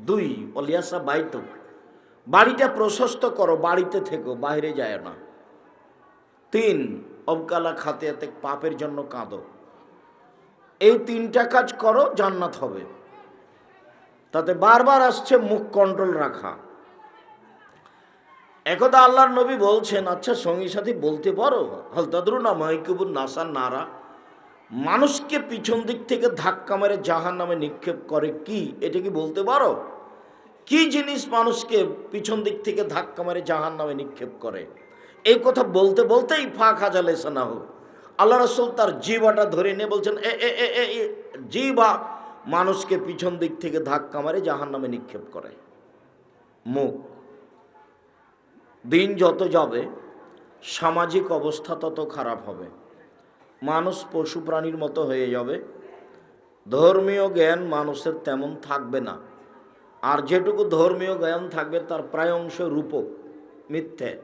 দুই, অলিয়াসা বাইতুক বাড়িটা প্রশস্ত করো, বাড়িতে থেকো বাইরে যায় না। তিন, অবকালা খাতে পাপের জন্য কাঁদো। এই তিনটা কাজ করো, জান্নাত হবে। তাতে বারবার আসছে মুখ কন্ট্রোল রাখা। একদা আল্লাহর নবী বলছেন আচ্ছা সঙ্গী সাথী বলতে পারো? হলতাদরু না মাইকুবুর নাসার নারা। মানুষকে পিছন দিক থেকে ধাক্কা মেরে জাহান নামে নিক্ষেপ করে কি? এটা কি বলতে পারো? কি জিনিস মানুষকে পিছন দিক থেকে ধাক্কা মেরে জাহান নামে নিক্ষেপ করে? এই কথা বলতে বলতেই ফা খাজা লেসানা হোক। আল্লাহ রসুল তার জিবাটা ধরে নিয়ে বলছেন এ এ এ এ, জিবা মানুষকে পিছন দিক থেকে ধাক্কা মারে জাহান নামে নিক্ষেপ করে। মুখ। দিন যত যাবে সামাজিক অবস্থা তত খারাপ হবে। মানুষ পশু প্রাণীর মতো হয়ে যাবে। ধর্মীয় জ্ঞান মানুষের তেমন থাকবে না। আর যেটুকু ধর্মীয় জ্ঞান থাকবে, তার প্রায় অংশ রূপক, মিথ্যে।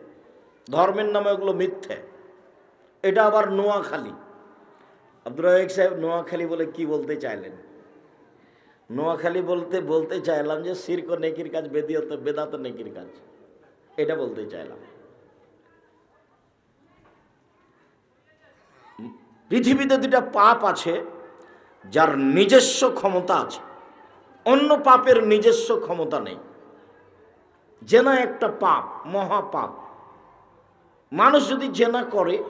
ধর্মের নামে ওগুলো মিথ্যে। এটা আবার নোয়াখালী। আব্দুর রাজাক সাহেব নোয়াখালী বলে কি বলতে চাইলেন? নোয়াখালী বলতে বলতে চাইলাম যে, সিরক নেকির কাজ, বেদিয়ত, বেদাত নেকির কাজ। এটা বলতে চাইলাম। পৃথিবীতে দুটা পাপ আছে, যার নিজস্ব ক্ষমতা আছে। অন্য পাপের নিজস্ব ক্ষমতা নেই। জেনা একটা পাপ, মহাপাপ। মানুষ যদি জেনা করে,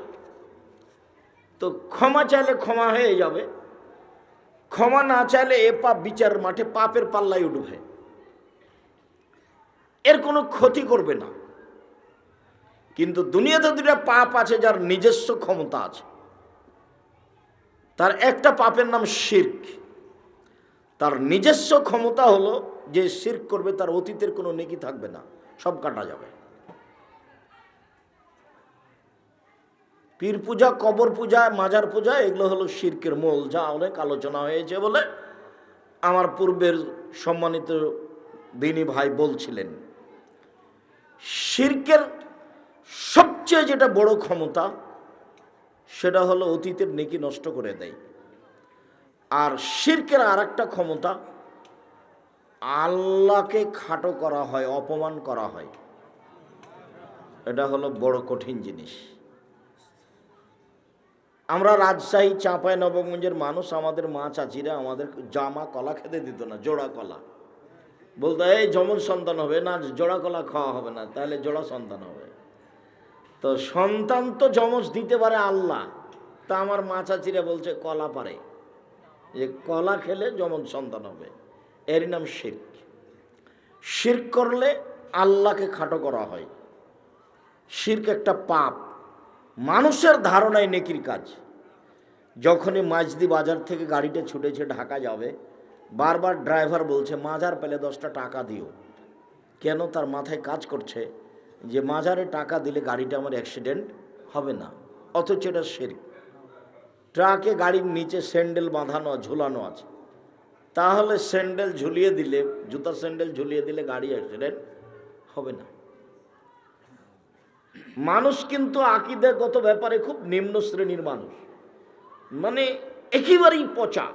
তো ক্ষমা চাইলে ক্ষমা হয়ে যাবে। ক্ষমা না চাইলে এ পাপ বিচার মাঠে পাপের পাল্লায় উঠবে। এর কোনো ক্ষতি করবে না। কিন্তু দুনিয়াতে দুটা পাপ আছে, যার নিজস্ব ক্ষমতা আছে। তার একটা পাপের নাম শির্ক। তার নিজস্ব ক্ষমতা হলো যে শির্ক করবে, তার অতীতের কোনো নেকি থাকবে না, সব কাটা যাবে। পীর পূজা, কবর পূজা, মাজার পূজা, এগুলো হলো শির্কের মূল। যা অনেক আলোচনা হয়েছে বলে আমার পূর্বের সম্মানিত দিনী ভাই বলছিলেন। শির্কের সবচেয়ে যেটা বড় ক্ষমতা সেটা হলো অতীতের নেকি নষ্ট করে দেয়। আর শির্কের আর একটা ক্ষমতা, আল্লাহকে খাটো করা হয়, অপমান করা হয়। এটা হলো বড় কঠিন জিনিস। আমরা রাজশাহী চাঁপায় নবগঞ্জের মানুষ, আমাদের মা চাচিরা আমাদের জামা কলা খেতে দিত না, জোড়া কলা। বলতো, এই যমন সন্তান হবে না, জোড়া কলা খাওয়া হবে না, তাহলে জোড়া সন্তান হবে। তো সন্তান তো যমজ দিতে পারে আল্লাহ। তা আমার মা চাচিরা বলছে, কলা পারে। যে কলা খেলে যমজ সন্তান হবে। এর নাম শির্ক। শির্ক করলে আল্লাহকে খাটো করা হয়। শির্ক একটা পাপ। মানুষের ধারণায় নেকির কাজ। যখনই মাঝদি বাজার থেকে গাড়িটা ছুটেছে ঢাকা যাবে, বারবার ড্রাইভার বলছে, মাজার পেলে দশটা টাকা দিও। কেন? তার মাথায় কাজ করছে। যে মাজারে টাকা দিলে গাড়িটা আমার অ্যাক্সিডেন্ট হবে না, অথচ এটা শির্ক ট্রাকে গাড়ির নিচে স্যান্ডেল বাঁধানো, ঝুলানো আছে। তাহলে স্যান্ডেল ঝুলিয়ে দিলে জুতা স্যান্ডেল ঝুলিয়ে দিলে গাড়ি অ্যাক্সিডেন্ট হবে না। মানুষ কিন্তু আকিদাগত ব্যাপারে খুব নিম্ন শ্রেণির মানুষ। মানে একেবারেই পচা।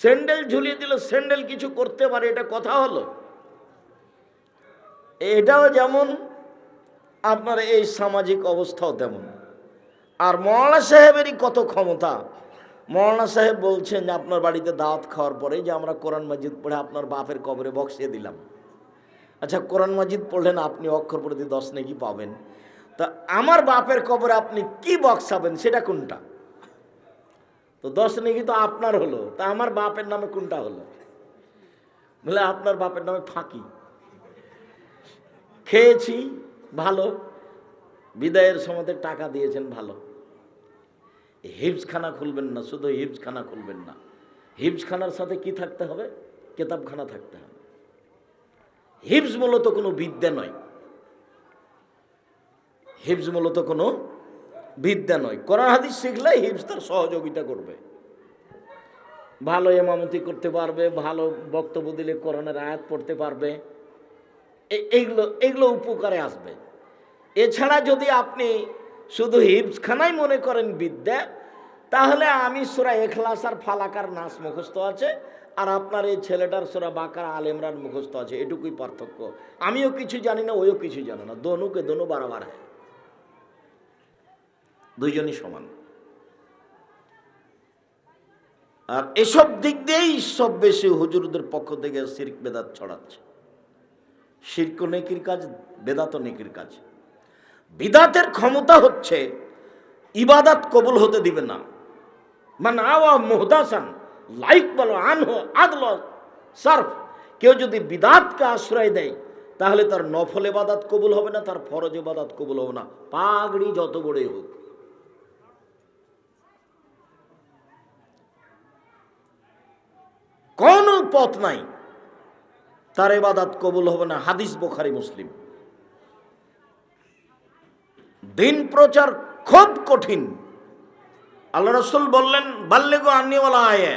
স্যান্ডেল ঝুলিয়ে দিলে স্যান্ডেল কিছু করতে পারে, এটা কথা হলো? এটাও যেমন, আপনার এই সামাজিক অবস্থাও তেমন। আর মৌলানা সাহেবেরই কত ক্ষমতা। মৌলানা সাহেব বলছেন যে, আপনার বাড়িতে দাওয়াত খাওয়ার পরে যে আমরা কোরআন মসজিদ পড়ে আপনার বাপের কবরে বক্সিয়ে দিলাম। আচ্ছা কোরআন মসজিদ পড়লেন, আপনি অক্ষর প্রতি দশ নাকি পাবেন। তা আমার বাপের কবরে আপনি কি বক্সাবেন সেটা কোনটা? তো দশ নাকি তো আপনার হলো, তা আমার বাপের নামে কোনটা হলো? বলে, আপনার বাপের নামে ফাঁকি। খেয়েছি, ভালো। বিদায়ের সময় টাকা দিয়েছেন, ভালো। হিপসখানা খুলবেন না, শুধু হিপসখানা খুলবেন না। হিপসখানার সাথে কি থাকতে হবে? কেতাবখানা থাকতে হবে। হিপস মূলত কোনো বিদ্যা নয়। হিপস মূলত কোনো বিদ্যা নয়। কোরআন হাদিস শিখলে হিপস তার সহযোগিতা করবে। ভালো এমামতি করতে পারবে, ভালো বক্তব্য দিলে কোরআনের আয়াত পড়তে পারবে। এইগুলো এগুলো উপকারে আসবে। এছাড়া যদি আপনি শুধু হিপসখানাই মনে করেন বিদ্যা, তাহলে আমি সুরা এখলাস আর ফালাকার নাচ মুখস্থ আছে, আর আপনার এই ছেলেটার সোরা বাকার আলেমরার মুখস্থ আছে, এটুকুই পার্থক্য। আমিও কিছু জানি না, ওইও কিছু জানে না, দনুকে দনু বারাবার হয়। দুইজনই সমান। আর এসব দিক দিয়েই সব বেশি হুজুরদের পক্ষ থেকে শির্ক বেদাত ছড়াচ্ছে। শির্ক নেকির কাজ, বেদাত নেকির কাজ। বিদাতের ক্ষমতা হচ্ছে, ইবাদাত কবুল হতে দিবে না। মানে আওয়া মোহদাসান, লাইক বলো, আনহ, আদল, সার্ফ। কেউ যদি বিদাতকে আশ্রয় দেয়, তাহলে তার নফল এবাদাত কবুল হবে না, তার ফরজ এবাদাত কবুল হবে না। পাগড়ি যত বড়ই হোক। কোনো পথ নাই। তার এবাদাত কবুল হবে না। হাদিস বোখারি, মুসলিম। দিন প্রচার খুব কঠিন। আল্লাহ রসুল বললেন বাল্যগো আন্নিওয়ালা আয়ে।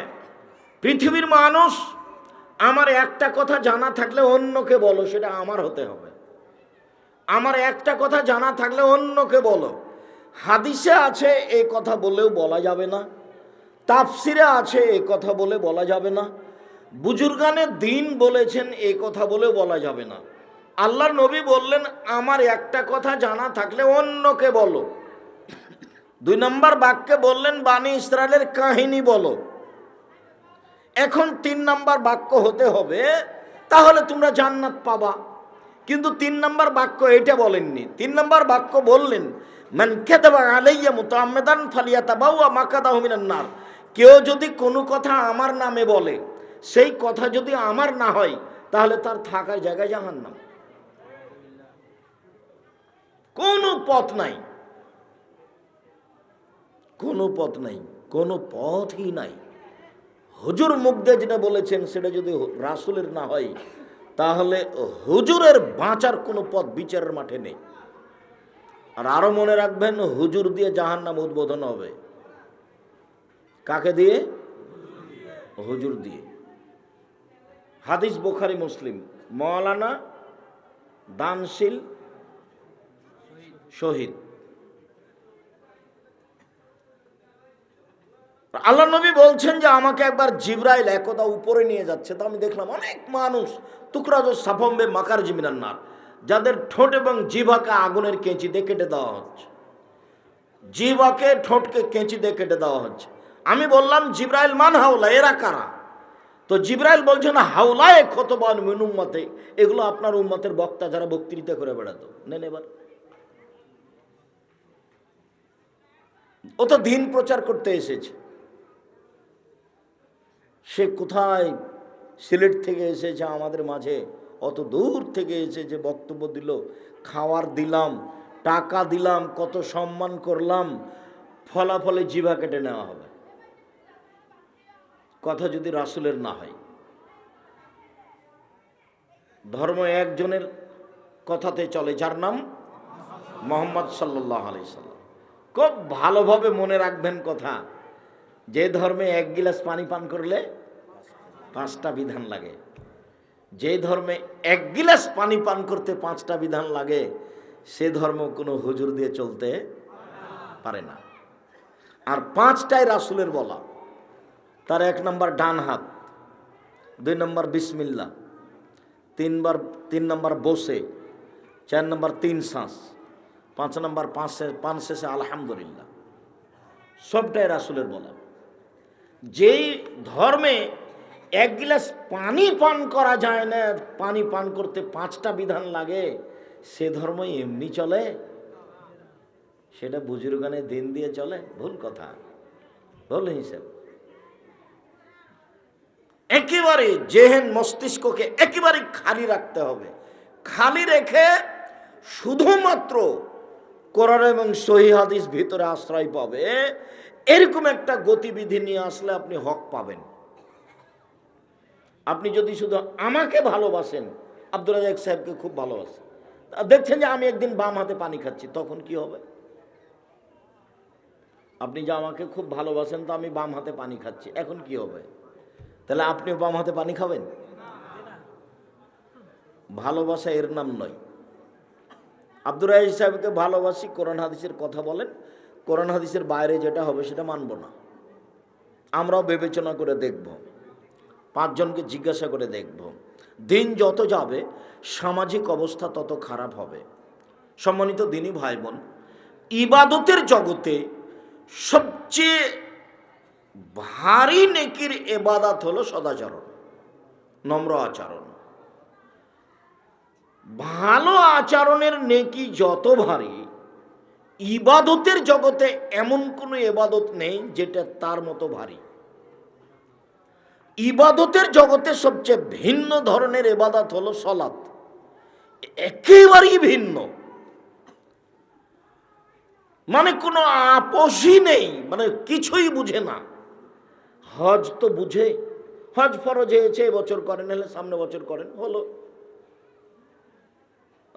পৃথিবীর মানুষ, আমার একটা কথা জানা থাকলে অন্যকে বলো, সেটা আমার হতে হবে। আমার একটা কথা জানা থাকলে অন্যকে বলো। হাদিসে আছে এই কথা বলেও বলা যাবে না। তাফসিরে আছে এই কথা বলে বলা যাবে না। বুজুর্গানে দিন বলেছেন এই কথা বলে বলা যাবে না। আল্লাহর নবী বললেন, আমার একটা কথা জানা থাকলে অন্যকে বলো। দুই নম্বর বাক্যে বললেন বাণী ইসরায়েলের কাহিনী বলো। এখন তিন নম্বর বাক্য হতে হবে, তাহলে তোমরা জান্নাত পাবা। কিন্তু তিন নম্বর বাক্য এটা বলেননি। তিন নম্বর বাক্য বললেন, মান খেতাবা আলাইয়া মুতাম্মেদান ফালিয়াতা বাউয়া মাকাদা মিনান নার। কেউ যদি কোনো কথা আমার নামে বলে সেই কথা যদি আমার না হয়, তাহলে তার থাকার জায়গায় জাহান্নাম। কোনো পথ নাই। কোনো পথ নাই, কোনো পথই নাই। হুজুর দিয়ে যেটা বলেছেন, সেটা যদি রাসুলের না হয়, তাহলে হুজুরের বাঁচার কোনো পথ বিচারের মাঠে নেই। আর আরও মনে রাখবেন, হুজুর দিয়ে জাহান নাম উদ্বোধন হবে। কাকে দিয়ে? হুজুর দিয়ে। হাদিস বোখারি, মুসলিম। মৌলানা দানশীল শহীদ। আল্লাহ নবী বলছেন যে আমাকে একবার জিব্রাইল একদা উপরে নিয়ে যাচ্ছে। তো আমি দেখলাম অনেক মানুষ টুকরাজ সাফম্বে মাকার জিমিনান্নার যাদের ঠোঁট এবং জিভাকে আগুনের কেঁচি দিয়ে কেটে দেওয়া হচ্ছে। জিভাকে ঠোঁটকে কেঁচি দিয়ে কেটে দেওয়া হচ্ছে। আমি বললাম, জিব্রাইল মান হাওলা, এরা কারা? তো জিব্রাইল বলছেন হাওলায় ক্ষতবান মিন উম্মতে। এগুলো আপনার উম্মতের বক্তা যারা বক্তৃতা করে বেড়াতো। নেন এবার। ও তো দিন প্রচার করতে এসেছে। সে কোথায়? সিলেট থেকে এসেছে আমাদের মাঝে। অত দূর থেকে এসেছে, বক্তব্য দিল। খাওয়ার দিলাম, টাকা দিলাম, কত সম্মান করলাম। ফলাফলে জিভা কেটে নেওয়া হবে। কথা যদি রাসুলের না হয়। ধর্ম একজনের কথাতে চলে, যার নাম মোহাম্মদ সাল্লাহ আলি সাল্লাম। খুব ভালোভাবে মনে রাখবেন কথা, যে ধর্মে এক গিলাস পানি পান করলে পাঁচটা বিধান লাগে। যে ধর্মে এক গিলাস পানি পান করতে পাঁচটা বিধান লাগে, সে ধর্ম কোনো হুজুর দিয়ে চলতে পারে না। আর পাঁচটাই রাসুলের বলা। তার এক নম্বর ডান হাত, দুই নম্বর বিসমিল্লা তিনবার তিন নম্বর বসে, চার নম্বর তিন শ্বাস, পাঁচ নম্বর পাঁচ পাঁচ শেষে আলহামদুলিল্লাহ। সবটাই রাসুলের বলা যেই ধর্মে এক গিলাস পানি পান করা যায় না, পানি পান করতে পাঁচটা বিধান লাগে, সে ধর্ম এমনি চলে। সেটা বুজুর্গানে দিন দিয়ে চলে, ভুল কথা। ভুল হিসেব। একেবারে জেহেন মস্তিষ্ককে একেবারে খালি রাখতে হবে। খালি রেখে শুধুমাত্র কোরআন এবং সহি হাদিস ভিতরে আশ্রয় পাবে, এরকম একটা গতিবিধি নিয়ে আসলে আপনি হক পাবেন। আপনি যদি শুধু আমাকে ভালোবাসেন আব্দুল রাজাক সাহেবকে খুব ভালোবাসেন দেখছেন যে আমি একদিন বাম হাতে পানি খাচ্ছি, তখন কি হবে? আপনি যে আমাকে খুব ভালোবাসেন, তো আমি বাম হাতে পানি খাচ্ছি, এখন কি হবে? তাহলে আপনিও বাম হাতে পানি খাবেন? ভালোবাসা এর নাম নয়। আব্দুর রাহিজ সাহেবকে ভালোবাসি, কোরআন হাদিসের কথা বলেন। কোরআন হাদিসের বাইরে যেটা হবে সেটা মানব না। আমরাও বিবেচনা করে দেখব। পাঁচজনকে জিজ্ঞাসা করে দেখব। দিন যত যাবে, সামাজিক অবস্থা তত খারাপ হবে। সম্মানিত দিনই ভাই বোন, ইবাদতের জগতে সবচেয়ে ভারী নেকির এবাদাত হলো সদাচরণ, নম্র আচরণ। ভালো আচরণের নেকি যত ভারী, ইবাদতের জগতে এমন কোনো এবাদত নেই যেটা তার মতো ভারী। ইবাদতের জগতে সবচেয়ে ভিন্ন ধরনের এবাদত হলো সলাৎ একেবারেই ভিন্ন। মানে কোনো আপোষই নেই মানে কিছুই বুঝে না। হজ তো বুঝে। হজ ফরজ হয়েছে এবছর করেন হলে সামনে বছর করেন, হলো।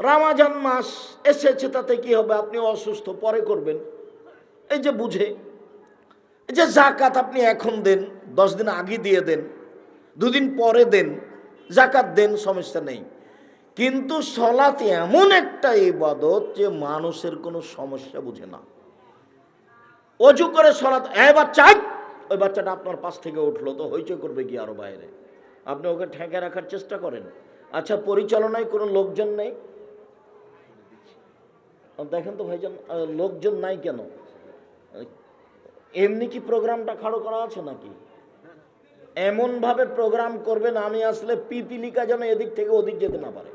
রামাজান মাস এসেছে, তাতে কি হবে? আপনি অসুস্থ, পরে করবেন। এই যে বুঝে। এই যে জাকাত আপনি এখন দেন, দশ দিন আগে দিয়ে দেন, দুদিন পরে দেন, জাকাত দেন, সমস্যা নেই। কিন্তু সলাত এমন একটা ইবাদত যে মানুষের কোনো সমস্যা বুঝে না। অজু করে সলাত এ বাচ্চা আয়! ওই বাচ্চাটা আপনার পাশ থেকে উঠল, তো হইচই করবে কি আরও বাইরে? আপনি ওকে ঠেকে রাখার চেষ্টা করেন। আচ্ছা পরিচালনায় কোনো লোকজন নেই? দেখেন তো ভাইজান লোকজন নাই কেন? এমনি কি প্রোগ্রামটা খাড়ো করা আছে নাকি? এমনভাবে প্রোগ্রাম করবেন, আমি আসলে পিপিলিকা যেন এদিক থেকে ওদিক যেতে না পারে।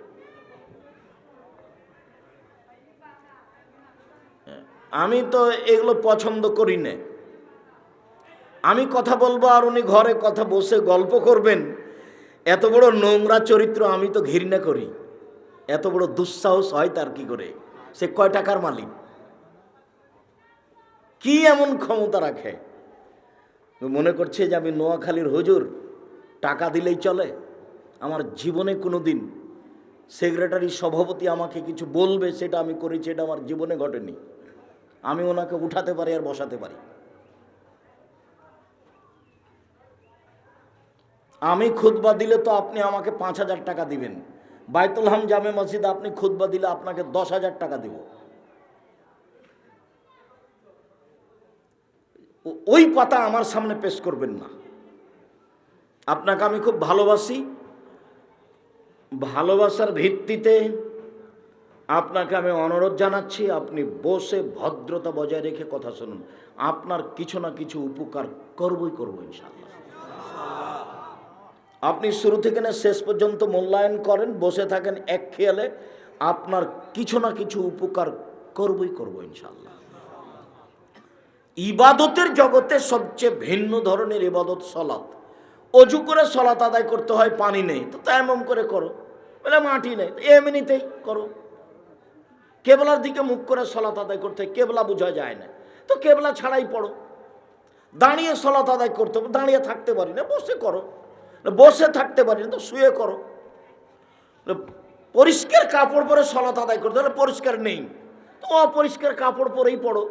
আমি তো এগুলো পছন্দ করি না। আমি কথা বলব আর উনি ঘরে কথা বসে গল্প করবেন। এত বড় নোংরা চরিত্র আমি তো ঘৃণা করি। এত বড় দুঃসাহস হয় তার কি করে? সে কয় টাকার মালিক? কি এমন ক্ষমতা রাখে? মনে করছে যে আমি নোয়াখালীর হুজুর, টাকা দিলেই চলে। আমার জীবনে কোনো দিন সেক্রেটারি সভাপতি আমাকে কিছু বলবে সেটা আমি করেছি, এটা আমার জীবনে ঘটেনি। আমি ওনাকে উঠাতে পারি আর বসাতে পারি। আমি খুতবা দিলে তো আপনি আমাকে পাঁচ হাজার টাকা দিবেন। বাইতুল হাম জামে মসজিদ আপনি খুতবা দিলে আপনাকে দশ হাজার টাকা দিব। ওই পাতা আমার সামনে পেশ করবেন না। আপনাকে আমি খুব ভালোবাসি। ভালোবাসার ভিত্তিতে আপনাকে আমি অনুরোধ জানাচ্ছি, আপনি বসে ভদ্রতা বজায় রেখে কথা শুনুন। আপনার কিছু না কিছু উপকার করবই করব ইনশাআল্লাহ। আপনি শুরু থেকে না শেষ পর্যন্ত মূল্যায়ন করেন, বসে থাকেন এক খেয়ালে, আপনার কিছু না কিছু উপকার করবই করব ইনশাল্লাহ ইবাদতের জগতে সবচেয়ে ভিন্ন ধরনের ইবাদত সলাৎ অজু করে সলাৎ আদায় করতে হয়, পানি নেই, তো এমন করে করো। বলে মাটি নেই এমনিতেই করো। কেবলার দিকে মুখ করে সলাৎ আদায় করতে হয়, কেবলা বোঝা যায় না, তো কেবলা ছাড়াই পড়ো। দাঁড়িয়ে সলাৎ আদায় করতে দাঁড়িয়ে থাকতে পারি না, বসে করো। বসে থাকতে পারি না, তো শুয়ে করো। পরিষ্কার কাপড় পরে সলাৎ আদায় করতে হলে পরিষ্কার নেই। তো অপরিষ্কার কাপড় পরেই পড়ো।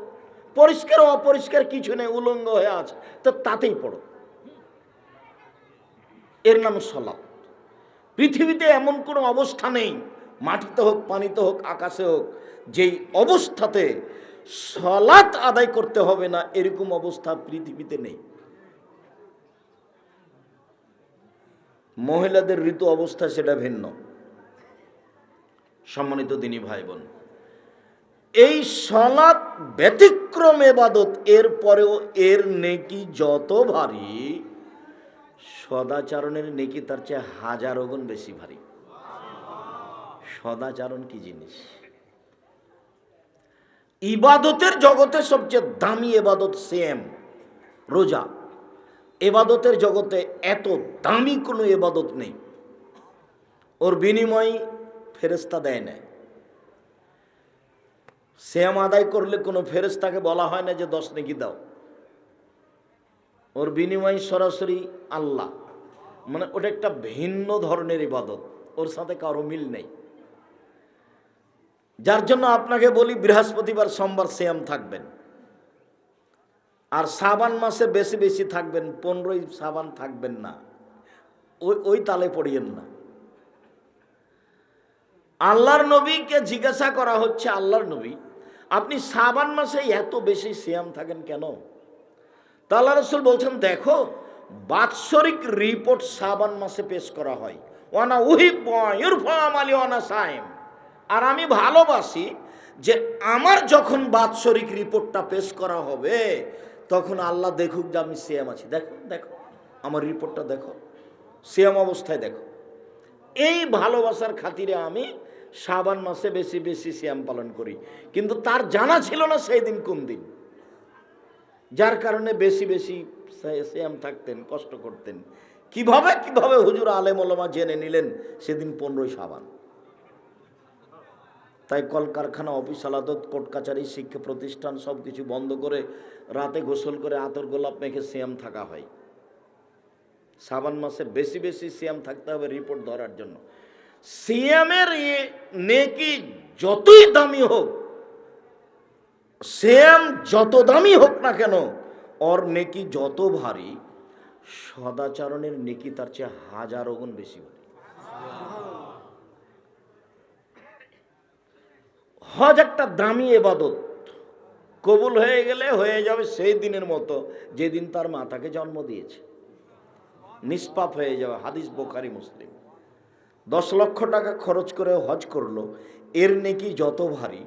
পরিষ্কার অপরিষ্কার কিছু নেই, উলঙ্গ হয়ে আছে, তো তাতেই পড়ো। এর নাম সলাৎ। পৃথিবীতে এমন কোনো অবস্থা নেই, মাটিতে হোক, পানিতে হোক, আকাশে হোক, যেই অবস্থাতে সলাৎ আদায় করতে হবে না, এরকম অবস্থা পৃথিবীতে নেই। মহিলাদের ঋতু অবস্থা সেটা ভিন্ন। সম্মানিত দিনী ভাই বোন এই সলাৎ ব্যতিক্রম এবাদত, এর পরেও এর নেকি যত ভারী, সদাচারণের নেকি তার চেয়ে হাজারো গুণ বেশি ভারী। সদাচারণ কি জিনিস? ইবাদতের জগতে সবচেয়ে দামি এবাদত সেম, রোজা। এবাদতের জগতে এত দামি কোনো এবাদত নেই। ওর বিনিময় ফেরেস্তা দেয় না শ্যাম আদায় করলে কোনো ফেরেস্তাকে বলা হয় না যে, দশ নেকি দাও। ওর বিনিময় সরাসরি আল্লাহ। মানে ওটা একটা ভিন্ন ধরনের ইবাদত। ওর সাথে কারও মিল নেই। যার জন্য আপনাকে বলি, বৃহস্পতিবার সোমবার শ্যাম থাকবেন। আর সাবান মাসে বেশি বেশি থাকবেন, পনেরোই সাবান থাকবেন না। ওই ওই তালে পড়িয়েন না। আল্লাহর নবীকে জিজ্ঞাসা করা হচ্ছে, আল্লাহর নবী, আপনি সাবান মাসে এত বেশি সিয়াম থাকেন কেন? তা আল্লাহ রসুল বলছেন, দেখো, বাৎসরিক রিপোর্ট সাবান মাসে পেশ করা হয়। ওয়ানা উহিব ইরফাম আলী আর আমি ভালোবাসি যে আমার যখন বাৎসরিক রিপোর্টটা পেশ করা হবে তখন আল্লাহ দেখুক যে আমি সিএম আছি। দেখো দেখো, আমার রিপোর্টটা দেখো। সিএম অবস্থায় দেখো। এই ভালোবাসার খাতিরে আমি সাবান মাসে বেশি বেশি সিয়াম পালন করি। কিন্তু তার জানা ছিল না সেই দিন কোন দিন। যার কারণে বেশি বেশি সিয়াম থাকতেন, কষ্ট করতেন। কীভাবে কীভাবে হুজুর আলেম জেনে নিলেন? সেদিন পনেরোই সাবান তাই কলকারখানা, অফিস আলাদত কোর্ট শিক্ষা প্রতিষ্ঠান সব কিছু বন্ধ করে রাতে গোসল করে আতর গোলাপ মেখে সিয়াম থাকা হয়। সাবান মাসে বেশি বেশি সিয়াম থাকতে হবে রিপোর্ট ধরার জন্য। সিয়ামের নেকি যতই দামি হোক, সিয়াম যত দামি হোক না কেন, ওর নেকি যত ভারী, সদাচরণের নেকি তার চেয়ে হাজারো গুণ বেশি ভারী। হজ একটা দামি এবাদত। কবুল হয়ে গেলে হয়ে যাবে সেই দিনের মতো যেদিন তার মা তাকে জন্ম দিয়েছে। নিষ্পাপ হয়ে যাবে হাদিস বোখারি মুসলিম। দশ লক্ষ টাকা খরচ করে হজ করল। এর নেকি যত ভারী,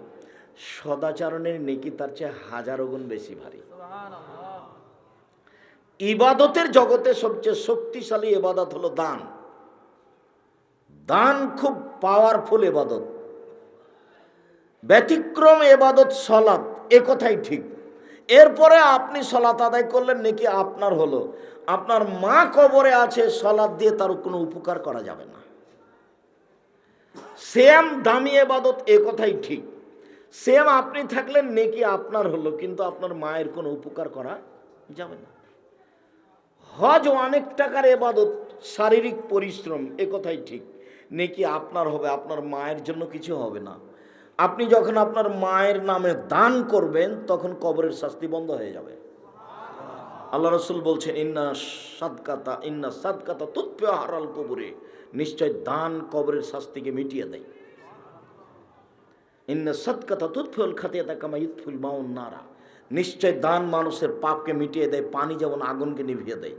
সদাচরণের নেকি তার চেয়ে হাজারো গুণ বেশি ভারী। ইবাদতের জগতে সবচেয়ে শক্তিশালী এবাদত হলো দান। দান খুব পাওয়ারফুল এবাদত। ব্যতিক্রম এবাদত সলাৎ, এ কথাই ঠিক। এরপরে আপনি সলাৎ আদায় করলেন, নাকি আপনার হলো। আপনার মা কবরে আছে, সলাৎ দিয়ে তার কোনো উপকার করা যাবে না। সেম দামি এবাদত, এ কথাই ঠিক। সেম আপনি থাকলেন, নেকি আপনার হলো, কিন্তু আপনার মায়ের কোনো উপকার করা যাবে না। হজ অনেক টাকার এবাদত, শারীরিক পরিশ্রম, এ কথাই ঠিক। নেকি আপনার হবে, আপনার মায়ের জন্য কিছু হবে না। আপনি যখন আপনার মায়ের নামে দান করবেন, তখন কবরের শাস্তি বন্ধ হয়ে যাবে। আল্লাহ রসুল বলছেন, ইন্না সাদকাতা ইন্না সাদকাতা তুৎপে হারাল কবরে। নিশ্চয় দান কবরের শাস্তিকে মিটিয়ে দেয়। ইন্না সৎকাতা তুৎফুল খাতিয়াতা কামা ইৎফুল মাউন নারা। নিশ্চয় দান মানুষের পাপকে মিটিয়ে দেয়, পানি যেমন আগুনকে নিভিয়ে দেয়।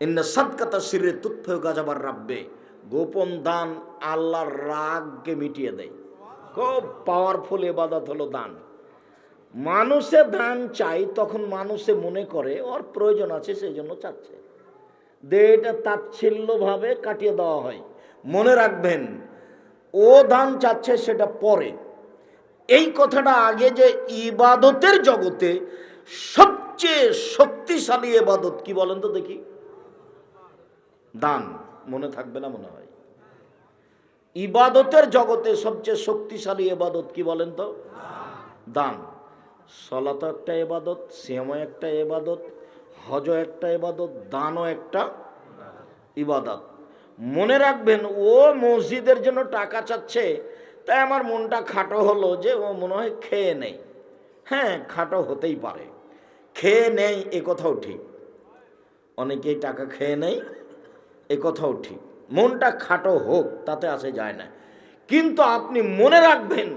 ইন্না সৎকাতা শিরে তুৎফেও গাজাবার রাব্বে। গোপন দান আল্লাহর রাগকে মিটিয়ে দেয়। খুব পাওয়ারফুল এবাদত হলো দান। মানুষে দান চাই, তখন মানুষে মনে করে ওর প্রয়োজন আছে সেই জন্য চাচ্ছে দেহটা তাচ্ছিল্যভাবে কাটিয়ে দেওয়া হয়। মনে রাখবেন, ও দান চাচ্ছে সেটা পরে। এই কথাটা আগে যে ইবাদতের জগতে সবচেয়ে শক্তিশালী এবাদত কি বলেন তো দেখি? দান। মনে থাকবে না মনে হয়। ইবাদতের জগতে সবচেয়ে শক্তিশালী এবাদত কি বলেন তো? দান। সলাত একটা এবাদত শ্যামও একটা এবাদত হজ একটা এবাদত দানও একটা ইবাদত। মনে রাখবেন, ও মসজিদের জন্য টাকা চাচ্ছে, তাই আমার মনটা খাটো হলো যে ও মনে হয় খেয়ে নেই। হ্যাঁ খাটো হতেই পারে। খেয়ে নেই, এ কথাও ঠিক। অনেকেই টাকা খেয়ে নেই এ কথাও ঠিক। মনটা খাটো হোক, তাতে আসে যায় না। কিন্তু আপনি মনে রাখবেন,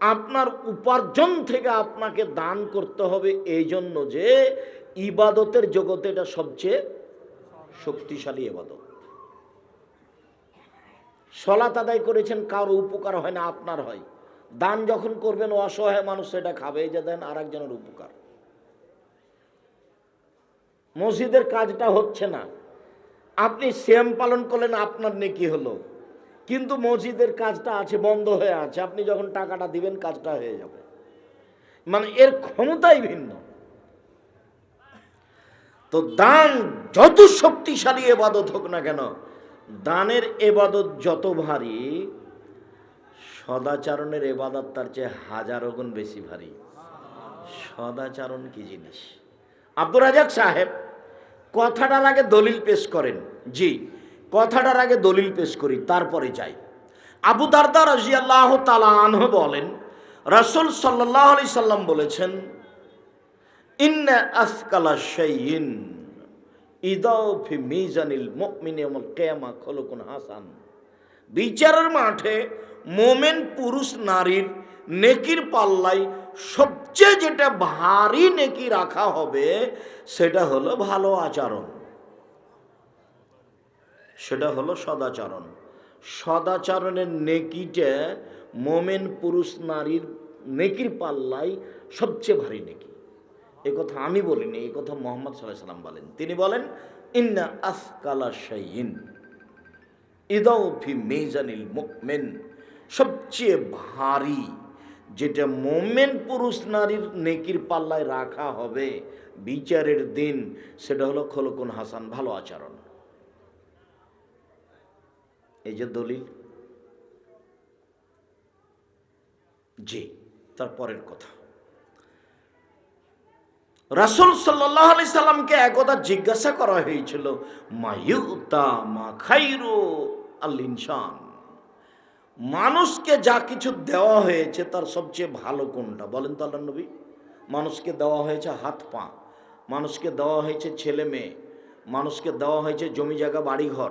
আপনার উপার্জন থেকে আপনাকে দান করতে হবে এই জন্য যে ইবাদতের জগতে এটা সবচেয়ে শক্তিশালী ইবাদত। সলাত আদায় করেছেন, কারও উপকার হয় না, আপনার হয়। দান যখন করবেন অসহায় মানুষ, সেটা খাবে। যে দেন আর একজনের উপকার। মসজিদের কাজটা হচ্ছে না। আপনি শ্যাম পালন করলেন, আপনার নেকি হলো। কিন্তু মসজিদের কাজটা আছে, বন্ধ হয়ে আছে। আপনি যখন টাকাটা দিবেন, কাজটা হয়ে যাবে। মানে এর ক্ষমতাই ভিন্ন। তো দান যত শক্তিশালী এবাদত হোক না কেন, দানের এবাদত যত ভারী, সদাচারণের এবাদত তার চেয়ে হাজারো গুণ বেশি ভারী। সদাচারণ কি জিনিস? আব্দুর রাজাক সাহেব কথাটার আগে দলিল পেশ করেন। জি, কথাটার আগে দলিল পেশ করি, তারপরে যাই। আবু দারদা রাজিয়াল্লাহ তালা আনহ বলেন, রসুল সাল্লাহ আলি সাল্লাম বলেছেন শাইইন ইদাও ফি মিজানিল হাসান। বিচারের মাঠে মোমেন পুরুষ নারীর নেকির পাল্লাই সবচেয়ে যেটা ভারী নেকি রাখা হবে, সেটা হলো ভালো আচরণ। সেটা হলো সদাচরণ। সদাচরণের নেকিটা মোমেন পুরুষ নারীর নেকির পাল্লাই সবচেয়ে ভারী নেকি। এ কথা আমি বলিনি এই কথা মোহাম্মদ সাল্লাহ সাল্লাম বলেন। তিনি বলেন, ইন্না আসকালা শাইন ইদাউফি মেজানিল মুকমেন সবচেয়ে ভারী যেটা মোমেন পুরুষ নারীর নেকির পাল্লায় রাখা হবে বিচারের দিন, সেটা হলো খলকুন হাসান, ভালো আচরণ। এই যে দলিল। জি তারপরের কথা। রাসুল সাল্লাহ সাল্লামকে একদা জিজ্ঞাসা করা হয়েছিল, মায়ুতা মা খাইরো আল ইনসান মানুষকে যা কিছু দেওয়া হয়েছে তার সবচেয়ে ভালো কোনটা? বলেন তো আল্লাহ নবী। মানুষকে দেওয়া হয়েছে হাত, পা। মানুষকে দেওয়া হয়েছে ছেলে, মেয়ে। মানুষকে দেওয়া হয়েছে জমি, জায়গা, বাড়িঘর।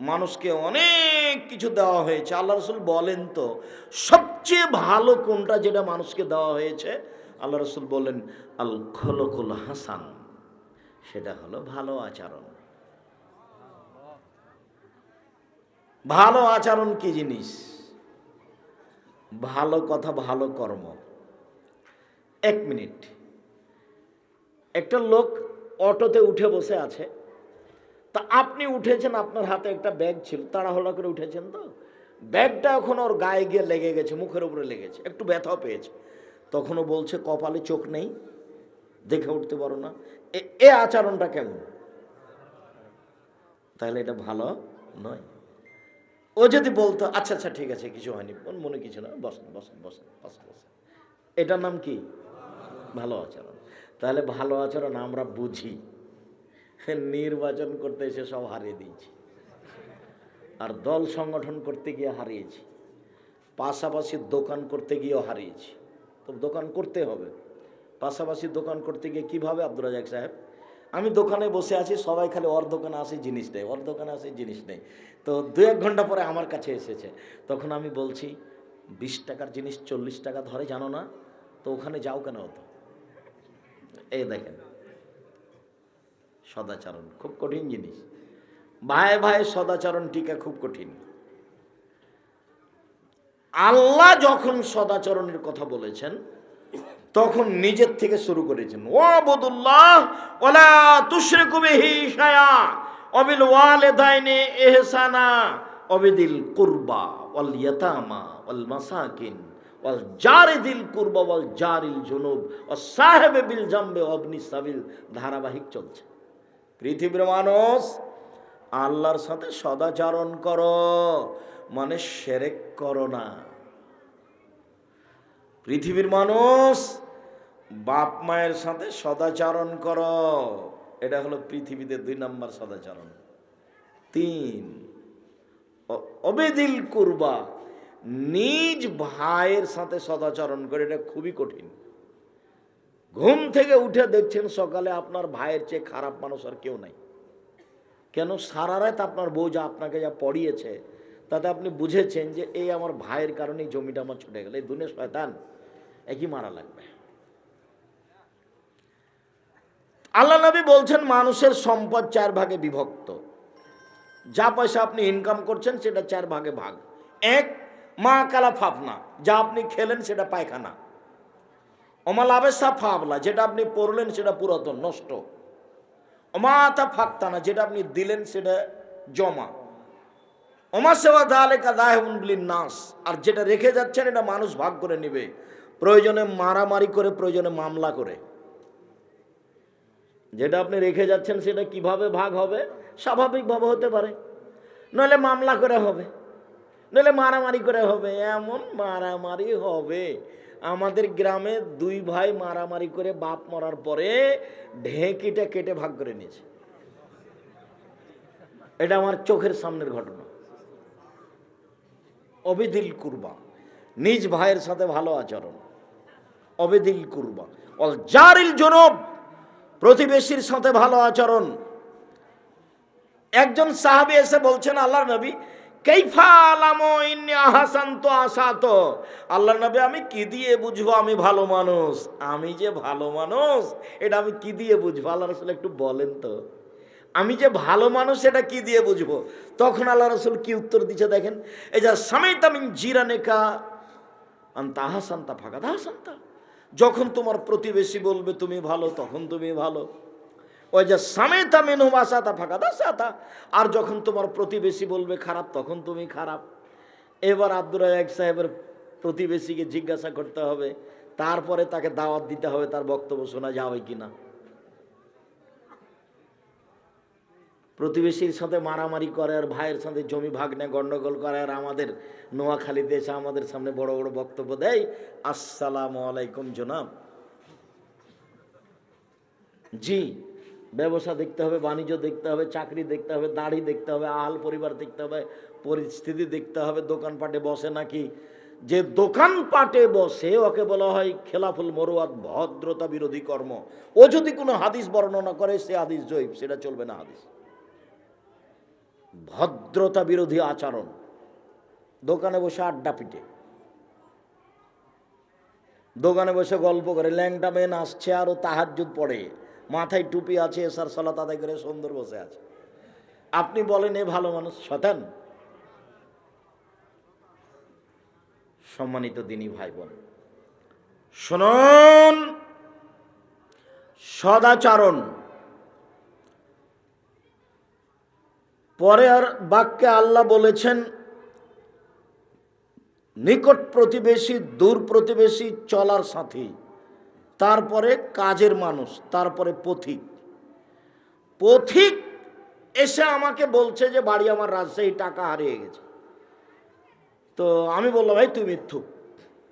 মানুষকে অনেক কিছু দেওয়া হয়েছে। আল্লাহ রসুল বলেন তো, সবচেয়ে ভালো কোনটা যেটা মানুষকে দেওয়া হয়েছে? আল্লাহ রসুল বলেন, আল খলকুল হাসান। সেটা হলো ভালো আচরণ। ভালো আচরণ কি জিনিস? ভালো কথা, ভালো কর্ম। এক মিনিট। একটা লোক অটোতে উঠে বসে আছে। তা আপনি উঠেছেন, আপনার হাতে একটা ব্যাগ ছিল, তাড়াহুড়া করে উঠেছেন তো? ব্যাগটা এখন ওর গায়ে গিয়ে লেগে গেছে, মুখের উপরে লেগেছে, একটু ব্যথাও পেয়েছে। তখনও বলছে, কপালে চোখ নেই, দেখে উঠতে পারো না। এ- আচরণটা কেমন? তাহলে এটা ভালো নয়। ও যদি বলতো আচ্ছা আচ্ছা ঠিক আছে, কিছু হয়নি। মনে কিছু না বসেন বসেন বসেন বসেন বসেন এটার নাম কি? ভালো আচরণ। তাহলে ভালো আচরণ আমরা বুঝি। নির্বাচন করতে এসে সব হারিয়ে দিয়েছি। আর দল সংগঠন করতে গিয়ে হারিয়েছি। পাশাপাশি দোকান করতে গিয়েও হারিয়েছি। তো দোকান করতে হবে। পাশাপাশি দোকান করতে গিয়ে কীভাবে আব্দুর রাজাক সাহেব আমি দোকানে বসে আছি, সবাই খালি ওর দোকানে আসে জিনিস নেই ওর দোকানে আসে জিনিস নেই তো দু এক ঘণ্টা পরে আমার কাছে এসেছে। তখন আমি বলছি, বিশ টাকার জিনিস চল্লিশ টাকা ধরে, জানো না? তো ওখানে যাও কেন হতো এই দেখেন, সদাচরণ, খুব কঠিন জিনিস। ভাই ভাই, সদাচরণ টিকা খুব কঠিন। আল্লাহ যখন সদাচরণের কথা বলেছেন তখন নিজের থেকে শুরু করেছেন। ও বদুল্লাহ ওলা তুশরিকু বিহি শায়া, অবিল ওয়ালিদাইনি ইহসানা, অবিদিল কুরবা ওয়াল ইয়াতামা ওয়াল মাসাকিন, ওয়াল জারিদিল কুরবা ওয়াল জারিল জুনুব ও সাহেবে বিল জাম্বে অবনি সাবিল। ধারাবাহিক চলছে। পৃথিবীর মানুষ, আল্লাহর সাথে সদাচরণ করো মানে সেরেক করো না। পৃথিবীর মানুষ, বাপ মায়ের সাথে সদাচরণ কর। এটা হলো পৃথিবীতে দুই নম্বর সদাচরণ। তিন অবেদিল কুরবা, নিজ ভাইয়ের সাথে সদাচরণ করে। এটা খুবই কঠিন। ঘুম থেকে উঠে দেখছেন সকালে আপনার ভাইয়ের চেয়ে খারাপ মানুষ আর কেউ নাই। কেন? সারা রাত আপনার বউ যা আপনাকে যা পড়িয়েছে, তাতে আপনি বুঝেছেন যে এই আমার ভাইয়ের কারণেই জমিটা আমার ছুটে গেল। এই দুনে শয়তান। একই মারা লাগবে। আল্লাহ নবী বলছেন, মানুষের সম্পদ চার ভাগে বিভক্ত। যা পয়সা আপনি ইনকাম করছেন, সেটা চার ভাগে ভাগ। এক, মা কালা ফাফনা, যা আপনি খেলেন, সেটা পায়খানা। অমালাবেসা ফাবলা, যেটা আপনি পড়লেন, সেটা পুরাতন, নষ্ট। অমাতা ফাক্তানা, যেটা আপনি দিলেন, সেটা জমা। অমা সেবা দালে কাদাহন বিলিন নাস, আর যেটা রেখে যাচ্ছেন, এটা মানুষ ভাগ করে নেবে। প্রয়োজনে মারামারি করে, প্রয়োজনে মামলা করে। যেটা আপনি রেখে যাচ্ছেন, সেটা কীভাবে ভাগ হবে? স্বাভাবিকভাবে হতে পারে। নইলে মামলা করে হবে। নইলে মারামারি করে হবে। এমন মারামারি হবে, আমাদের গ্রামে দুই ভাই মারামারি করে বাপ মরার পরে ঢেঁকিটা কেটে ভাগ করে নিয়েছে। এটা আমার চোখের সামনের ঘটনা। অবিদিল কুরবা, নিজ ভাইয়ের সাথে ভালো আচরণ। অবেদিল কুরবা। অল জারিল জনব, প্রতিবেশীর সাথে ভালো আচরণ। একজন সাহাবি এসে বলছেন আল্লাহ নবী আল্লাহ নবী, আমি কি দিয়ে বুঝব? আমি ভালো মানুষ। আমি যে ভালো মানুষ, এটা আমি কি দিয়ে বুঝব? আল্লাহ রসুল একটু বলেন তো। আমি যে ভালো মানুষ, এটা কি দিয়ে বুঝব? তখন আল্লাহ রসুল কি উত্তর দিচ্ছে দেখেন এই যা সামেত আমি জিরানেকা আন্তা হাসান্তা ফাঁকা হাসান্তা যখন তোমার প্রতিবেশী বলবে, তুমি ভালো, তখন তুমি ভালো। ওই যে সামেতা মেনু বাসাতা ফাঁকা দাসাতা। আর যখন তোমার প্রতিবেশী বলবে খারাপ, তখন তুমি খারাপ। এবার আব্দুর রাজাক সাহেবের প্রতিবেশীকে জিজ্ঞাসা করতে হবে। তারপরে তাকে দাওয়াত দিতে হবে, তার বক্তব্য শোনা যাবে কিনা। প্রতিবেশীর সাথে মারামারি করে আর ভাইয়ের সাথে জমি ভাগ নেয় গন্ডগোল করে আর আমাদের নোয়াখালীতে এসে আমাদের সামনে বড় বড় বক্তব্য দেয়, আসসালামু আলাইকুম জনাব। জি, ব্যবসা দেখতে হবে, বাণিজ্য দেখতে হবে, চাকরি দেখতে হবে, দাড়ি দেখতে হবে, আহাল পরিবার দেখতে হবে, পরিস্থিতি দেখতে হবে দোকানপাটে বসে নাকি? যে দোকানপাটে বসে, ওকে বলা হয় খেলাফুল মরুয়াত ভদ্রতা বিরোধী কর্ম। ও যদি কোনো হাদিস বর্ণনা করে, সে হাদিস জৈব সেটা চলবে না হাদিস। ভদ্রতা বিরোধী আচরণ। দোকানে বসে আড্ডা পিটে। দোকানে বসে গল্প করে। ল্যাংটা মেন আসছে আরও তাহাজুদ পড়ে। মাথায় টুপি আছে, এসার সলাত আদায় করে সুন্দর বসে আছে। আপনি বলেন, এ ভালো মানুষ? শতান সম্মানিত দিনী ভাই বোন শুনুন। সদাচরণ পরে আর বাক্যে আল্লাহ বলেছেন, নিকট প্রতিবেশী, দূর প্রতিবেশী চলার সাথী, তারপরে কাজের মানুষ, তারপরে পথিক। পথিক এসে আমাকে বলছে যে, বাড়ি আমার রাজশাহী, টাকা হারিয়ে গেছে। তো আমি বললাম ভাই তুই মিথ্যু,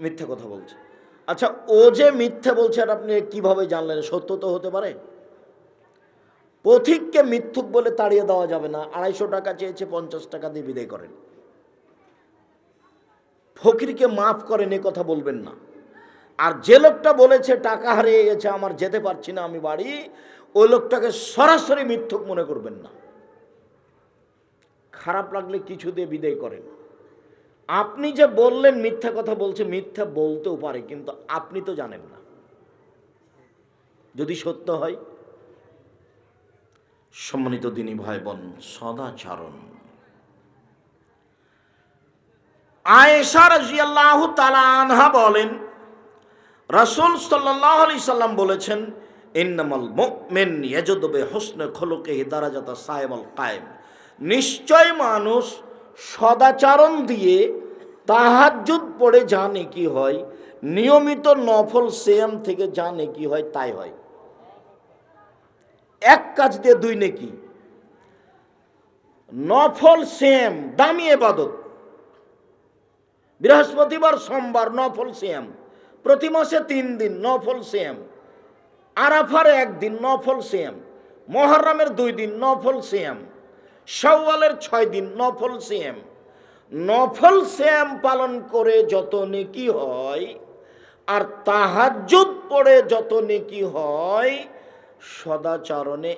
মিথ্যে কথা বলছে আচ্ছা ও যে মিথ্যে বলছে আর আপনি কীভাবে জানলেন? সত্য তো হতে পারে? পথিককে মিথ্যুক বলে তাড়িয়ে দেওয়া যাবে না। আড়াইশো টাকা চেয়েছে, পঞ্চাশ টাকা দিয়ে বিদায় করেন। ফকিরকে মাফ করেন, এ কথা বলবেন না। আর যে লোকটা বলেছে, টাকা হারিয়ে গেছে, আমার যেতে পারছি না, আমি বাড়ি, ওই লোকটাকে সরাসরি মিথ্যুক মনে করবেন না। খারাপ লাগলে কিছু দিয়ে বিদায় করেন। আপনি যে বললেন, মিথ্যা কথা বলছে, মিথ্যা বলতেও পারে, কিন্তু আপনি তো জানেন না। যদি সত্য হয় সম্মানিত দিনী ভাই বোন সদাচারণ। আয়েশা রাজিয়াল্লাহু তাআলা আনহা বলেন, রাসূল সাল্লাল্লাহু আলাইহি সাল্লাম বলেছেন, ইন্নামাল মুমিন ইয়াজুদু বিহুসনি খুলুকিহি দারাজাতা সাইমাল কায়েম। নিশ্চয় মানুষ সদাচরণ দিয়ে তাহাজ্জুদ পড়ে জানে কি হয়, নিয়মিত নফল সেম থেকে জানে কি হয়, তাই হয়। এক কাজ দিয়ে দুই নেকি। নফল সেম দামি এবাদত। বৃহস্পতিবার সোমবার নফল সেম প্রতি মাসে তিন দিন নফল সেম আরাফার একদিন নফল সেম মহরমের দুই দিন নফল সেম শাওয়ালের ছয় দিন নফল সেম নফল সেম পালন করে যত নেকি হয়, আর তাহাজ্জুদ পড়ে যত নেকি হয় সদাচরণে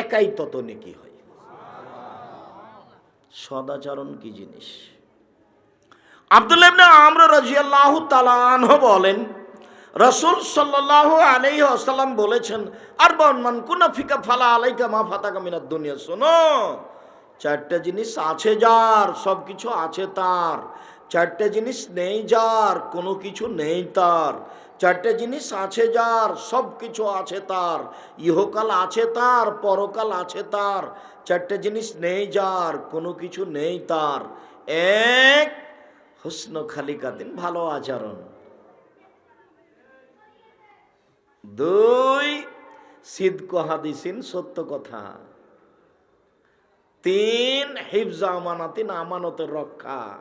একাই তত নেকি হয়। সদাচরণ কি জিনিস? আব্দুল্লাহ ইবনে আমর রাদিয়াল্লাহু তাআলা বলেন, রাসূল সাল্লাল্লাহু আলাইহি ওয়াসাল্লাম বলেছেন আর মান কুনা ফিকা ফালা আলাইকা মা ফাতাকা মিনাদ দুনিয়া। শোনো, চারটা জিনিস আছে যার, সব কিছু আছে তার। চারটে জিনিস নেই যার, কোনো কিছু নেই তার। চারটে জিনিস আছে যার, সব কিছু আছে তার। ইহকাল আছে তার, পরকাল আছে তার। চারটে জিনিস নেই যার, কোনো কিছু নেই তার। এক, হুসন খালিকাতিন ভালো আচরণ। দুই, সিদ্ক কহাদিসিন সত্য কথা। তিন, হিফজা আমানাতিন, আমানতের রক্ষা।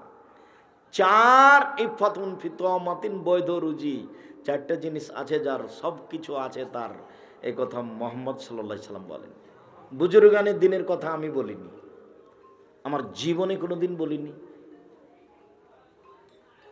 চার, ইফাতুন ফিতামাতিন বৈধ রুজি। চারটে জিনিস আছে যার সব কিছু আছে তার। এ কথা মোহাম্মদ সাল্লাহ সাল্লাম বলেন। বুজুর্গানের দিনের কথা আমি বলিনি। আমার জীবনে কোনো দিন বলিনি।